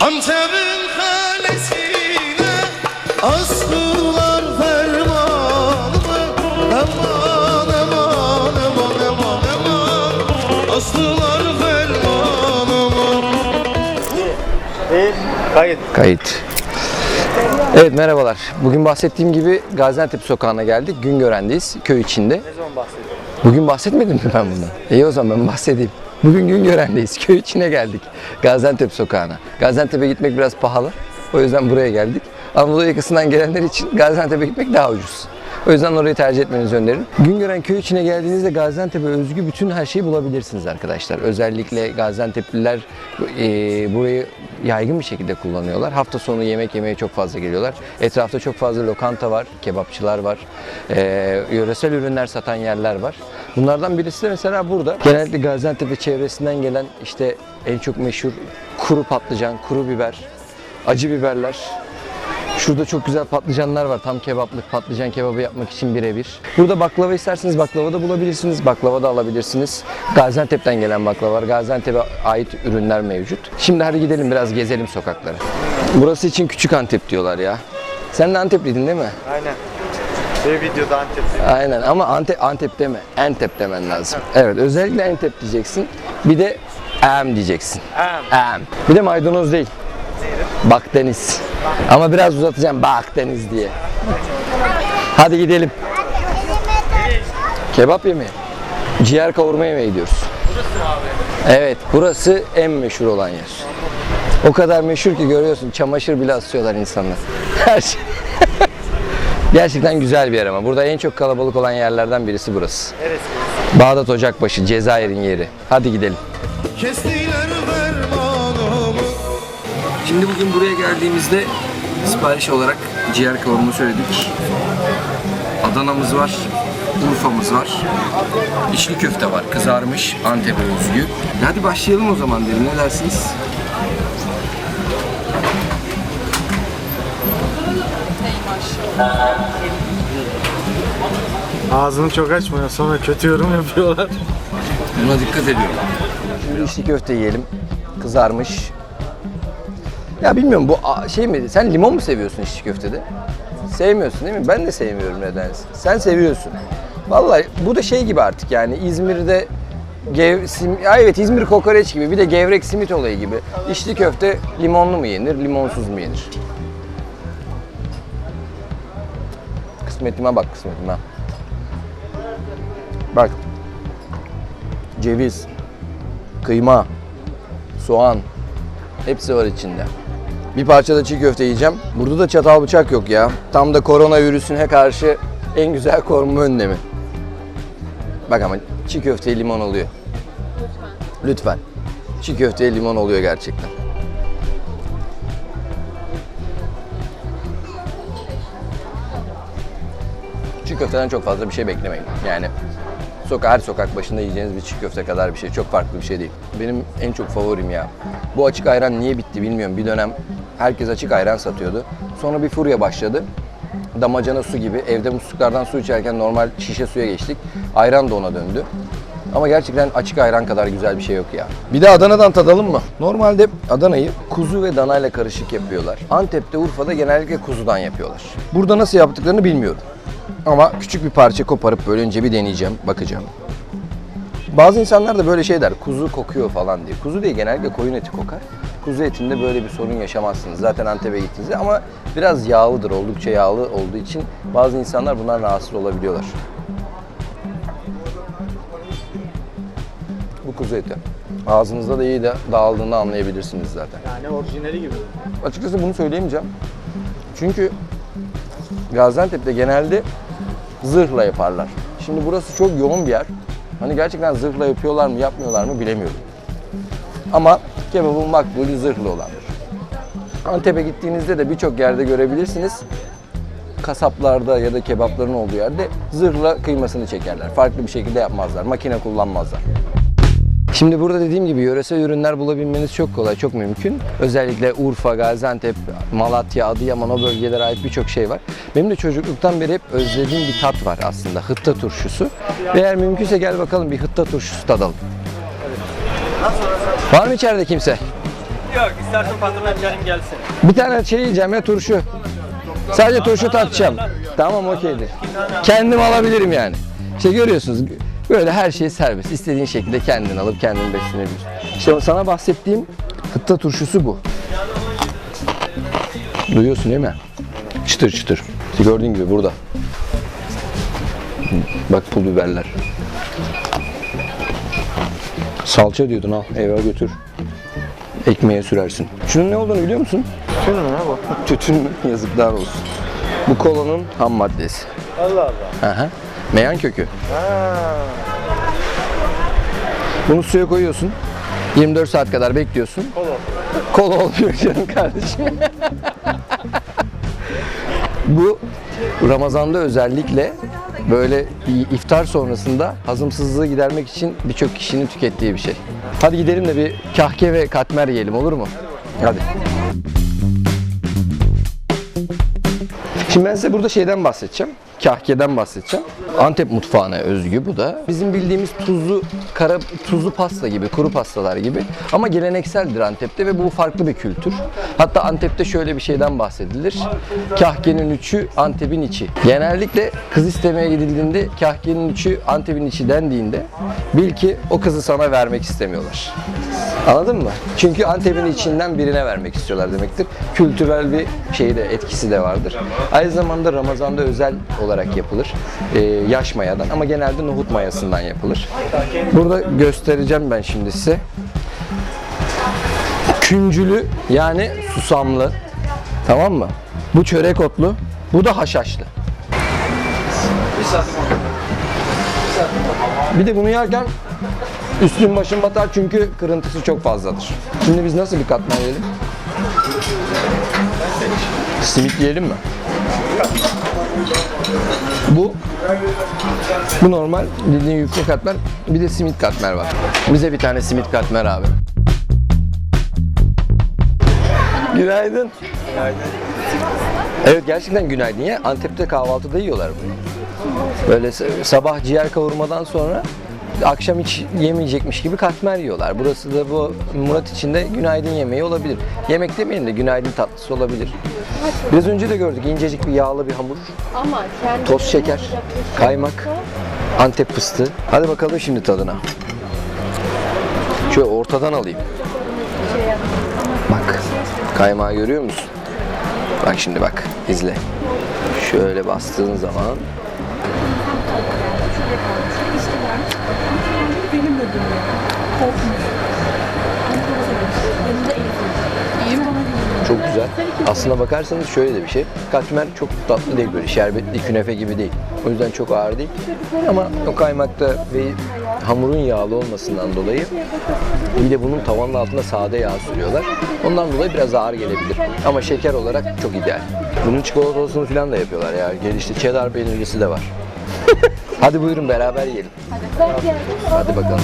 Antep'in kalesine astılar fermanımı Aman aman aman aman aman Astılar fermanımı Kayıt. Kayıt. Evet merhabalar. Bugün bahsettiğim gibi Gaziantep sokağına geldik. Güngören'deyiz. Köy içinde. Ne zaman bahsediyorsun? Bugün bahsetmedim mi ben bundan? İyi o zaman ben bahsedeyim. Bugün Güngören'deyiz. Köy içine geldik. Gaziantep sokağına. Gaziantep'e gitmek biraz pahalı. O yüzden buraya geldik. Anadolu yakasından gelenler için Gaziantep'e gitmek daha ucuz. O yüzden orayı tercih etmenizi öneririm. Güngören köy içine geldiğinizde Gaziantep'e özgü bütün her şeyi bulabilirsiniz arkadaşlar. Özellikle Gaziantep'liler e, burayı yaygın bir şekilde kullanıyorlar. Hafta sonu yemek yemeye çok fazla geliyorlar. Etrafta çok fazla lokanta var, kebapçılar var, e, yöresel ürünler satan yerler var. Bunlardan birisi de mesela burada. Genellikle Gaziantep çevresinden gelen işte en çok meşhur kuru patlıcan, kuru biber, acı biberler, Şurada çok güzel patlıcanlar var. Tam kebaplık patlıcan kebabı yapmak için birebir. Burada baklava isterseniz baklava da bulabilirsiniz. Baklava da alabilirsiniz. Gaziantep'ten gelen baklava var. Gaziantep'e ait ürünler mevcut. Şimdi hadi gidelim biraz gezelim sokakları. Burası için küçük Antep diyorlar ya. Sen de Antepliydin değil mi? Aynen. Bir videoda Antep'te. Aynen ama Antep, Antep deme. Antep demen lazım. Evet özellikle Antep diyeceksin. Bir de Am diyeceksin. Am. Bir de maydanoz değil. Bak Deniz. Ama biraz uzatacağım Bak Deniz diye. Hadi gidelim. Kebap yemeği. Ciğer kavurma yemeğe gidiyoruz. Evet burası en meşhur olan yer. O kadar meşhur ki görüyorsun çamaşır bile asıyorlar insanlar. Her şey. Gerçekten güzel bir yer ama. Burada en çok kalabalık olan yerlerden birisi burası. Neresi? Bağdat Ocakbaşı, Cezayir'in yeri. Hadi gidelim. Kestiler Şimdi bugün buraya geldiğimizde sipariş olarak ciğer kavurma söyledik. Adana'mız var, Urfa'mız var. İçli köfte var, kızarmış, Antep'e özgü. Hadi başlayalım o zaman derim, ne dersiniz? Ağzını çok açmıyor sonra kötü yorum yapıyorlar. Buna dikkat ediyorum. Şimdi içli köfte yiyelim. Kızarmış. Ya bilmiyorum bu şey mi? Sen limon mu seviyorsun içli köftede? Sevmiyorsun değil mi? Ben de sevmiyorum nedense. Sen seviyorsun. Vallahi bu da şey gibi artık yani İzmir'de gev, sim, ya evet İzmir kokoreç gibi bir de gevrek simit olayı gibi. İçli köfte limonlu mu yenir, limonsuz mu yenir? Kısmetime bak kısmetime. Bak. Ceviz, kıyma, soğan hepsi var içinde. Bir parça da çiğ köfte yiyeceğim. Burada da çatal bıçak yok ya. Tam da koronavirüsüne karşı en güzel korunma önlemi. Bak ama çiğ köfteye limon oluyor. Lütfen. Çiğ köfteye limon oluyor gerçekten. Çiğ köfteden çok fazla bir şey beklemeyin. Yani sokak, her sokak başında yiyeceğiniz bir çiğ köfte kadar bir şey. Çok farklı bir şey değil. Benim en çok favorim ya. Bu açık ayran niye bitti bilmiyorum. Bir dönem herkes açık ayran satıyordu. Sonra bir furya başladı. Damacana su gibi. Evde musluklardan su içerken normal şişe suya geçtik. Ayran da ona döndü. Ama gerçekten açık ayran kadar güzel bir şey yok ya. Bir de Adana'dan tadalım mı? Normalde Adana'yı kuzu ve danayla karışık yapıyorlar. Antep'te, Urfa'da genellikle kuzudan yapıyorlar. Burada nasıl yaptıklarını bilmiyorum. Ama küçük bir parça koparıp böyle önce bir deneyeceğim, bakacağım. Bazı insanlar da böyle şey der, kuzu kokuyor falan diye. Kuzu değil, genellikle koyun eti kokar. Kuzu etinde böyle bir sorun yaşamazsınız. Zaten Antep'e gittiğinizde ama biraz yağlıdır, oldukça yağlı olduğu için bazı insanlar bundan rahatsız olabiliyorlar. Bu kuzu eti. Ağzınızda da iyi de dağıldığını anlayabilirsiniz zaten. Yani orijinali gibi. Açıkçası bunu söyleyemeyeceğim. Çünkü Gaziantep'te genelde zırhla yaparlar. Şimdi burası çok yoğun bir yer. Hani gerçekten zırhla yapıyorlar mı yapmıyorlar mı bilemiyorum. Ama kebabın makbulü zırhlı olandır. Antep'e gittiğinizde de birçok yerde görebilirsiniz. Kasaplarda ya da kebapların olduğu yerde zırhla kıymasını çekerler. Farklı bir şekilde yapmazlar. Makine kullanmazlar. Şimdi burada dediğim gibi yöresel ürünler bulabilmeniz çok kolay, çok mümkün. Özellikle Urfa, Gaziantep, Malatya, Adıyaman o bölgelere ait birçok şey var. Benim de çocukluktan beri hep özlediğim bir tat var aslında. Hıtta turşusu. Eğer mümkünse gel bakalım bir hıtta turşusu tadalım. Var mı içeride kimse? Yok istersen patronlar gelin gelsin. Bir tane şey yiyeceğim ya turşu. Sadece turşu tatacağım. Tamam okeydir. Kendim alabilirim yani. İşte görüyorsunuz böyle her şey serbest. İstediğin şekilde kendin alıp kendin beslenebilirsin. İşte sana bahsettiğim kıtta turşusu bu. Duyuyorsun değil mi? Çıtır çıtır. Gördüğün gibi burada. Bak pul biberler. Salça diyordun al eve götür. Ekmeğe sürersin. Şunun ne olduğunu biliyor musun? Şunu ne bu? Tütün mü? Yazıklar olsun. Bu kolanın ham maddesi. Allah Allah. Aha. Meyan kökü. Ha. Bunu suya koyuyorsun. 24 saat kadar bekliyorsun. Kola. Kola oluyor canım kardeşim. Bu Ramazan'da özellikle böyle iftar sonrasında hazımsızlığı gidermek için birçok kişinin tükettiği bir şey. Hadi gidelim de bir kahke ve katmer yiyelim olur mu? Hadi. Şimdi ben size burada şeyden bahsedeceğim. Kahkeden bahsedeceğim. Antep mutfağına özgü bu da. Bizim bildiğimiz tuzlu kara tuzlu pasta gibi, kuru pastalar gibi. Ama gelenekseldir Antep'te ve bu farklı bir kültür. Hatta Antep'te şöyle bir şeyden bahsedilir. Kahkenin üçü Antep'in içi. Genellikle kız istemeye gidildiğinde kahkenin üçü Antep'in içi dendiğinde bil ki o kızı sana vermek istemiyorlar. Anladın mı? Çünkü Antep'in içinden birine vermek istiyorlar demektir. Kültürel bir şey de etkisi de vardır. Aynı zamanda Ramazan'da özel olarak yapılır. Ee, yaş mayadan ama genelde nohut mayasından yapılır. Burada göstereceğim ben şimdi size. Küncülü yani susamlı. Tamam mı? Bu çörek otlu. Bu da haşhaşlı. Bir de bunu yerken üstün başın batar çünkü kırıntısı çok fazladır. Şimdi biz nasıl bir katmer yiyelim? Simit yiyelim mi? Bu bu normal dediğin yufka katmer. Bir de simit katmer var. Bize bir tane simit katmer abi. Günaydın. Evet gerçekten günaydın ya. Antep'te kahvaltıda yiyorlar bunu. Böyle sabah ciğer kavurmadan sonra akşam hiç yemeyecekmiş gibi katmer yiyorlar. Burası da bu Murat için de günaydın yemeği olabilir. Yemek demeyelim de günaydın tatlısı olabilir. Biraz önce de gördük incecik bir yağlı bir hamur, Ama kendi toz şeker, kaymak, Antep fıstığı. Hadi bakalım şimdi tadına. Şöyle ortadan alayım. Bak kaymağı görüyor musun? Bak şimdi bak izle. Şöyle bastığın zaman Çok güzel. Aslına bakarsanız şöyle de bir şey. Katmer çok tatlı değil böyle şerbetli künefe gibi değil. O yüzden çok ağır değil. Ama o kaymakta ve hamurun yağlı olmasından dolayı bir de bunun tavanın altına sade yağ sürüyorlar. Ondan dolayı biraz ağır gelebilir. Ama şeker olarak çok ideal. Bunun çikolatasını falan da yapıyorlar ya. Gel işte cheddar peynirlisi de var. Hadi buyurun beraber yiyelim. Hadi bakalım.